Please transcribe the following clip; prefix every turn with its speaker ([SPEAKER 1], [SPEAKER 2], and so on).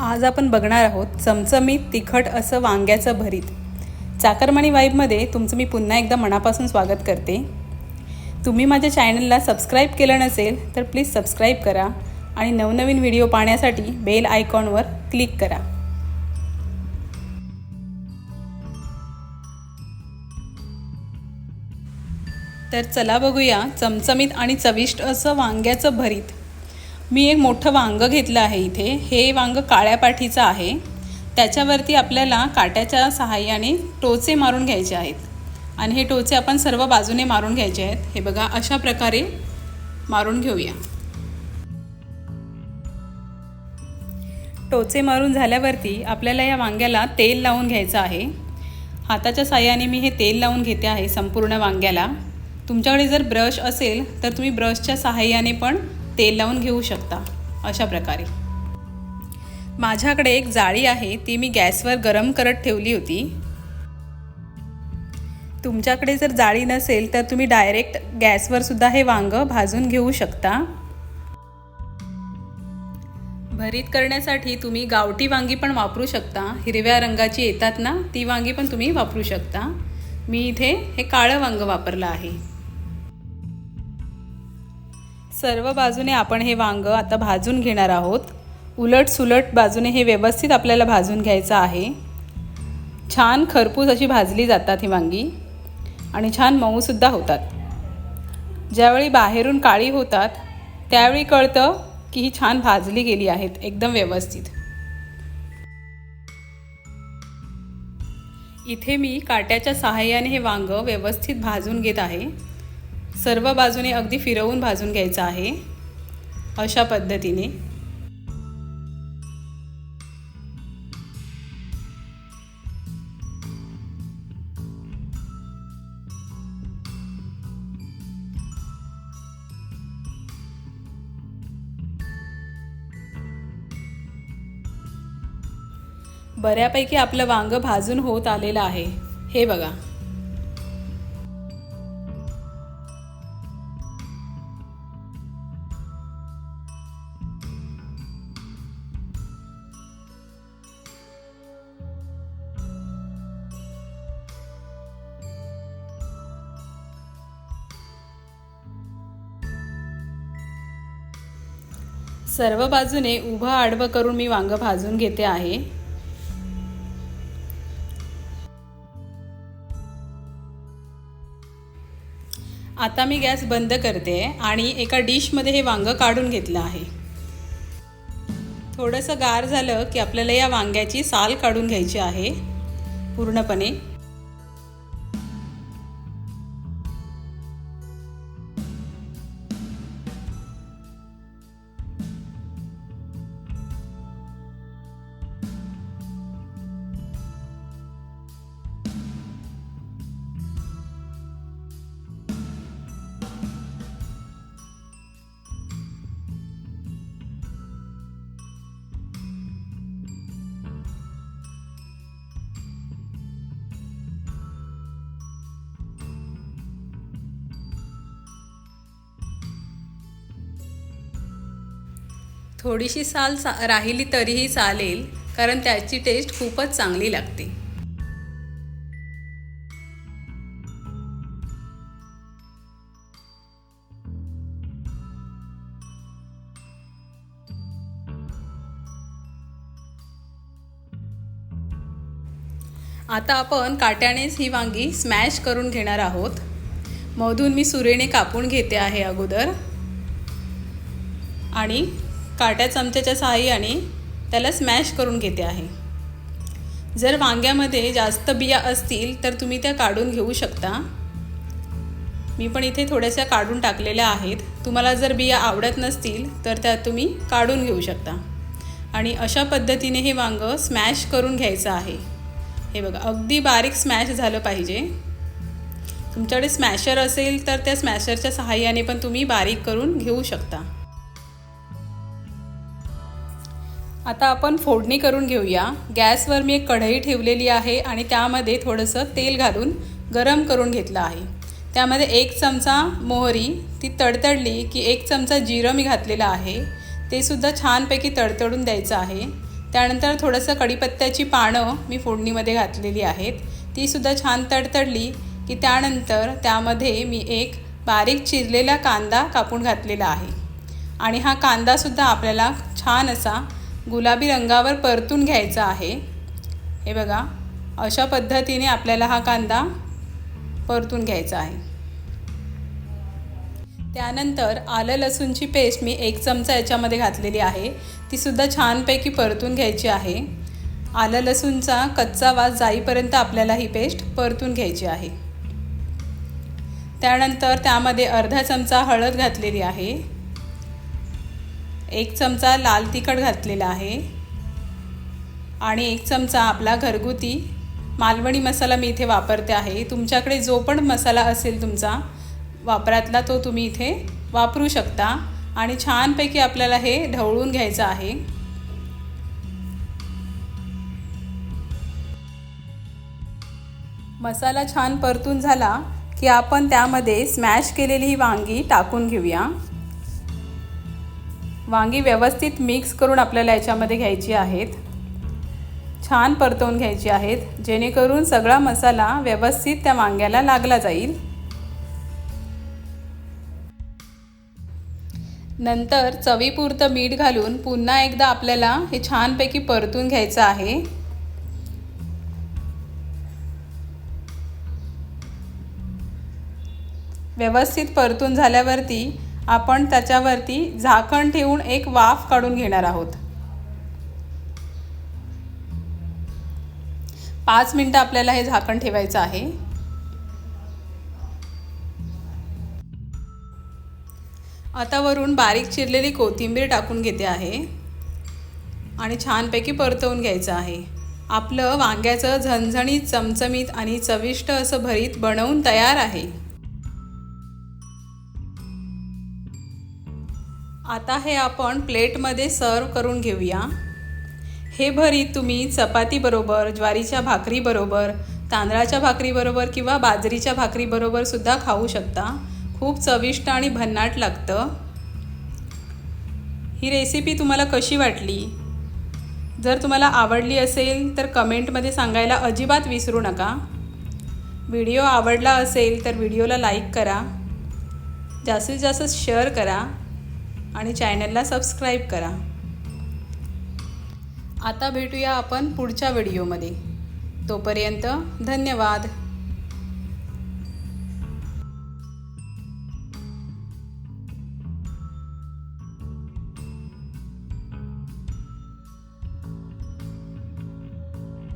[SPEAKER 1] आज आपण बघणार आहोत चमचमीत तिखट असं वांग्याचं भरीत. चाकरमणी वाईबमध्ये तुमचं मी पुन्हा एकदा मनापासून स्वागत करते. तुम्ही माझ्या चॅनलला सबस्क्राईब केलं नसेल तर प्लीज सबस्क्राईब करा आणि नवनवीन व्हिडिओ पाहण्यासाठी बेल आयकॉनवर क्लिक करा. तर चला बघूया चमचमीत आणि चविष्ट असं वांग्याचं भरीत. मी एक मोठं वांगं घेतलं आहे इथे. हे वांगं काळ्या पाठीचं आहे. त्याच्यावरती आपल्याला काट्याच्या सहाय्याने टोचे मारून घ्यायचे आहेत. आणि हे टोचे आपण सर्व बाजूने मारून घ्यायचे आहेत. हे बघा अशा प्रकारे मारून घेऊया. टोचे मारून झाल्यावरती आपल्याला या वांग्याला तेल लावून घ्यायचं आहे. हाताच्या साह्याने मी हे तेल लावून घेते आहे संपूर्ण वांग्याला. तुमच्याकडे जर ब्रश असेल तर तुम्ही ब्रशच्या साहाय्याने पण तेल लावून घेऊ शकता अशा प्रकारे. माझ्याकडे एक जाळी आहे ती मी गॅसवर गरम करत ठेवली होती. तुमच्याकडे जर जाळी नसेल तर तुम्ही डायरेक्ट गॅसवर सुद्धा हे वांगं भाजून घेऊ शकता. भरीत करण्यासाठी तुम्ही गावठी वांगी पण वापरू शकता. हिरव्या रंगाची येतात ना ती वांगी पण तुम्ही वापरू शकता. मी इथे हे काळं वांग वापरलं आहे. सर्व बाजूने आपण हे वांग आता भाजून घेणार आहोत. उलट सुलट बाजूने हे व्यवस्थित आपल्याला भाजून घ्यायचं आहे. छान खरपूस अशी भाजली जातात ही वांगी आणि छान मऊसुद्धा होतात. ज्यावेळी बाहेरून काळी होतात त्यावेळी कळतं की ही छान भाजली गेली आहेत एकदम व्यवस्थित. इथे मी काट्याच्या सहाय्याने हे वांग व्यवस्थित भाजून घेत आहे. सर्व बाजूने अगदी फिरवून भाजून घ्यायचं आहे. अशा पद्धतीने. बऱ्यापैकी आपलं वांग भाजून होत आलेलं आहे. हे बघा. सर्व बाजूने उभं आडवं करून मी वांगं भाजून घेते आहे. आता मी गॅस बंद करते आणि एका डिशमध्ये हे वांगं काढून घेतलं आहे. थोडंसं गार झालं की आपल्याला या वांग्याची साल काढून घ्यायची आहे पूर्णपणे. थोडीशी साल सा राहिली तरीही चालेल कारण त्याची टेस्ट खूपच चांगली लागते. आता आपण काट्यानेच ही वांगी स्मॅश करून घेणार आहोत. मधून मी सुरेने कापून घेते आहे अगोदर. आणि काट्या चमच्याच्या सहाय्याने त्याला स्मॅश करून घेते आहे. जर वांग्यामध्ये जास्त बिया असतील तर तुम्ही त्या काढून घेऊ शकता. मी पण इथे थोड्याशा काढून टाकलेल्या आहेत. तुम्हाला जर बिया आवडत नसतील तर त्या तुम्ही काढून घेऊ शकता. आणि अशा पद्धतीने हे वांगं स्मॅश करून घ्यायचं आहे. हे बघा अगदी बारीक स्मॅश झालं पाहिजे. तुमच्याकडे स्मॅशर असेल तर त्या स्मॅशरच्या सहाय्याने पण तुम्ही बारीक करून घेऊ शकता. आता आपण फोडणी करून घेऊया. गॅसवर मी एक कढई ठेवलेली आहे आणि त्यामध्ये थोडंसं तेल घालून गरम करून घेतलं आहे. त्यामध्ये एक चमचा मोहरी ती तडतडली की एक चमचा जिरं मी घातलेलं आहे. ते सुद्धा छानपैकी तडतडून द्यायचं आहे. त्यानंतर थोडंसं कढीपत्त्याची पानं मी फोडणीमध्ये घातलेली आहेत. तीसुद्धा छान तडतडली की त्यानंतर त्यामध्ये मी एक बारीक चिरलेला कांदा कापून घातलेला आहे. आणि हा कांदासुद्धा आपल्याला छान असा गुलाबी रंगावर परतून घ्यायचा आहे. हे बघा अशा पद्धतीने आपल्याला हा कांदा परतून घ्यायचा आहे. त्यानंतर आलं लसूणची पेस्ट मी एक चमचा याच्यामध्ये घातलेली आहे. तीसुद्धा छानपैकी परतून घ्यायची आहे. आलं लसूणचा कच्चा वास जाईपर्यंत आपल्याला ही पेस्ट परतून घ्यायची आहे. त्यानंतर त्यामध्ये अर्धा चमचा हळद घातलेली आहे. एक चमचा लाल तिखट घातलेला आहे. आणि एक चमचा आपला घरगुती मालवणी मसाला मी इथे वापरते आहे. तुमच्याकडे जो पण मसाला असेल तुमचा वापरातला तो तुम्ही इथे वापरू शकता. आणि छानपैकी आपल्याला हे ढवळून घ्यायचं आहे. मसाला छान परतून झाला की आपण त्यामध्ये स्मॅश केलेली ही वांगी टाकून घेऊया. वांगी व्यवस्थित मिक्स करून आपल्याला याच्यामध्ये घ्यायची आहेत. छान परतवून घ्यायची आहेत. जेणेकरून सगळा मसाला व्यवस्थित त्या वांग्याला लागला जाईल. नंतर चवीपुरतं मीठ घालून पुन्हा एकदा आपल्याला हे छानपैकी परतून घ्यायचं आहे. व्यवस्थित परतून झाल्यावरती आपण त्याच्यावरती झाकण ठेवून एक वाफ काढून घेणार आहोत. पाच मिनटं आपल्याला हे झाकण ठेवायचं आहे. आता वरून बारीक चिरलेली कोथिंबीर टाकून घेते आहे. आणि छानपैकी परतवून घ्यायचं आहे. आपलं वांग्याचं झणझणीत चमचमीत आणि चविष्ट असं भरीत बनवून तयार आहे. आता हे आपण प्लेटमध्ये सर्व करून घेऊया. हे भरीत तुम्ही चपातीबरोबर ज्वारीच्या भाकरीबरोबर तांदळाच्या भाकरीबरोबर किंवा बाजरीच्या भाकरीबरोबर सुद्धा खाऊ शकता. खूप चविष्ट आणि भन्नाट लागतं. ही रेसिपी तुम्हाला कशी वाटली? जर तुम्हाला आवडली असेल तर कमेंटमध्ये सांगायला अजिबात विसरू नका. व्हिडिओ आवडला असेल तर व्हिडिओला लाईक करा. जास्तीत जास्त शेअर करा. आणि चॅनलला सबस्क्राईब करा. आता भेटूया आपण पुढच्या व्हिडिओमध्ये. तोपर्यंत धन्यवाद.